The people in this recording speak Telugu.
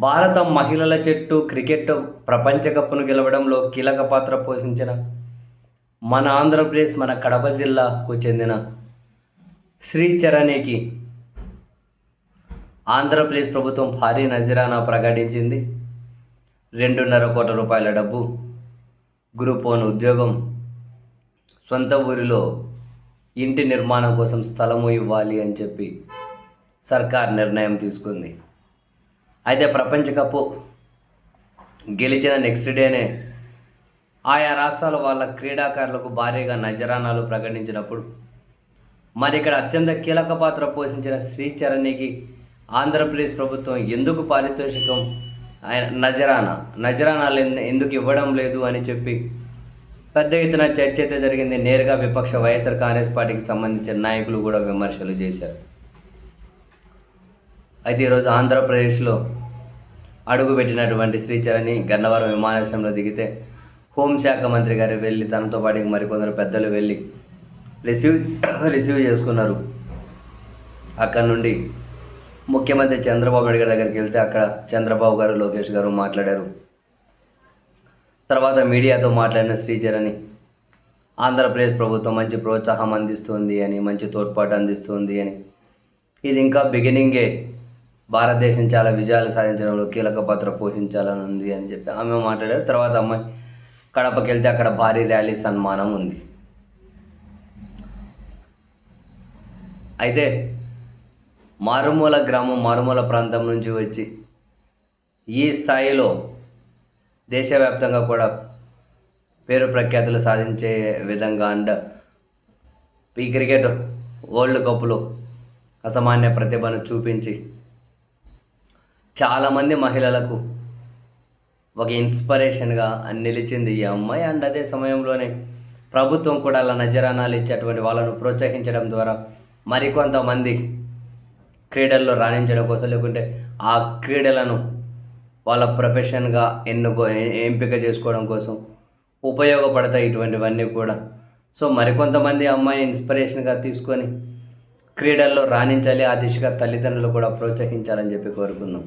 భారత మహిళల జట్టు క్రికెట్ ప్రపంచ కప్ను గెలవడంలో కీలక పాత్ర పోషించిన మన ఆంధ్రప్రదేశ్ మన కడప జిల్లాకు చెందిన శ్రీచరణికి ఆంధ్రప్రదేశ్ ప్రభుత్వం భారీ నజరానా ప్రకటించింది. రెండున్నర కోట్ల రూపాయల డబ్బు గ్రూప్ వన్ ఉద్యోగం సొంత ఊరిలో ఇంటి నిర్మాణం కోసం స్థలము ఇవ్వాలి అని చెప్పి సర్కార్ నిర్ణయం తీసుకుంది. అయితే ప్రపంచ కప్ గెలిచిన నెక్స్ట్ డేనే ఆయా రాష్ట్రాల వాళ్ళ క్రీడాకారులకు భారీగా నజరానాలు ప్రకటించినప్పుడు మరి ఇక్కడ అత్యంత కీలక పాత్ర పోషించిన శ్రీచరణికి ఆంధ్రప్రదేశ్ ప్రభుత్వం ఎందుకు పారితోషికం? ఆయన నజరానా? నజరానాలు ఎందుకు ఇవ్వడం లేదు అని చెప్పి పెద్ద ఎత్తున చర్చ అయితే జరిగింది. నేరుగా విపక్ష వైఎస్ఆర్ కాంగ్రెస్ పార్టీకి సంబంధించిన నాయకులు కూడా విమర్శలు చేశారు. అయితే ఈరోజు ఆంధ్రప్రదేశ్లో అడుగుపెట్టినటువంటి శ్రీచరణి గన్నవరం విమానాశ్రయంలో దిగితే హోంశాఖ మంత్రి గారు వెళ్ళి తనతో పాటు మరికొందరు పెద్దలు వెళ్ళి రిసీవ్ రిసీవ్ చేసుకున్నారు. అక్కడ నుండి ముఖ్యమంత్రి చంద్రబాబు నాయుడు గారి దగ్గరికి వెళ్తే అక్కడ చంద్రబాబు గారు లోకేష్ గారు మాట్లాడారు. తర్వాత మీడియాతో మాట్లాడిన శ్రీచరణి ఆంధ్రప్రదేశ్ ప్రభుత్వం మంచి ప్రోత్సాహం అందిస్తుంది అని మంచి తోడ్పాటు అందిస్తుంది అని. ఇది ఇంకా బిగినింగే భారతదేశం చాలా విజయాలు సాధించడంలో కీలక పాత్ర పోషించాలని ఉంది అని చెప్పి ఆమె మాట్లాడారు. తర్వాత అమ్మాయి కడపకి వెళ్తే అక్కడ భారీ ర్యాలీ సన్మానం ఉంది. అయితే మారుమూల గ్రామం మారుమూల ప్రాంతం నుంచి వచ్చి ఈ స్థాయిలో దేశవ్యాప్తంగా కూడా పేరు ప్రఖ్యాతులు సాధించే విధంగా అండ్ ఈ క్రికెట్ వరల్డ్ కప్లో అసామాన్య ప్రతిభను చూపించి చాలామంది మహిళలకు ఒక ఇన్స్పిరేషన్గా నిలిచింది ఈ అమ్మాయి. అండ్ అదే సమయంలోనే ప్రభుత్వం కూడా అలా నజరానాలు ఇచ్చేటువంటి వాళ్ళను ప్రోత్సహించడం ద్వారా మరికొంతమంది క్రీడల్లో రాణించడం కోసం లేకుంటే ఆ క్రీడలను వాళ్ళ ప్రొఫెషన్గా ఎన్నుకో ఎంపిక చేసుకోవడం కోసం ఉపయోగపడతాయి ఇటువంటివన్నీ కూడా. సో మరికొంతమంది అమ్మాయిని ఇన్స్పిరేషన్గా తీసుకొని క్రీడల్లో రాణించాలి ఆ దిశగా తల్లిదండ్రులు కూడా ప్రోత్సహించాలని చెప్పి కోరుకుందాం.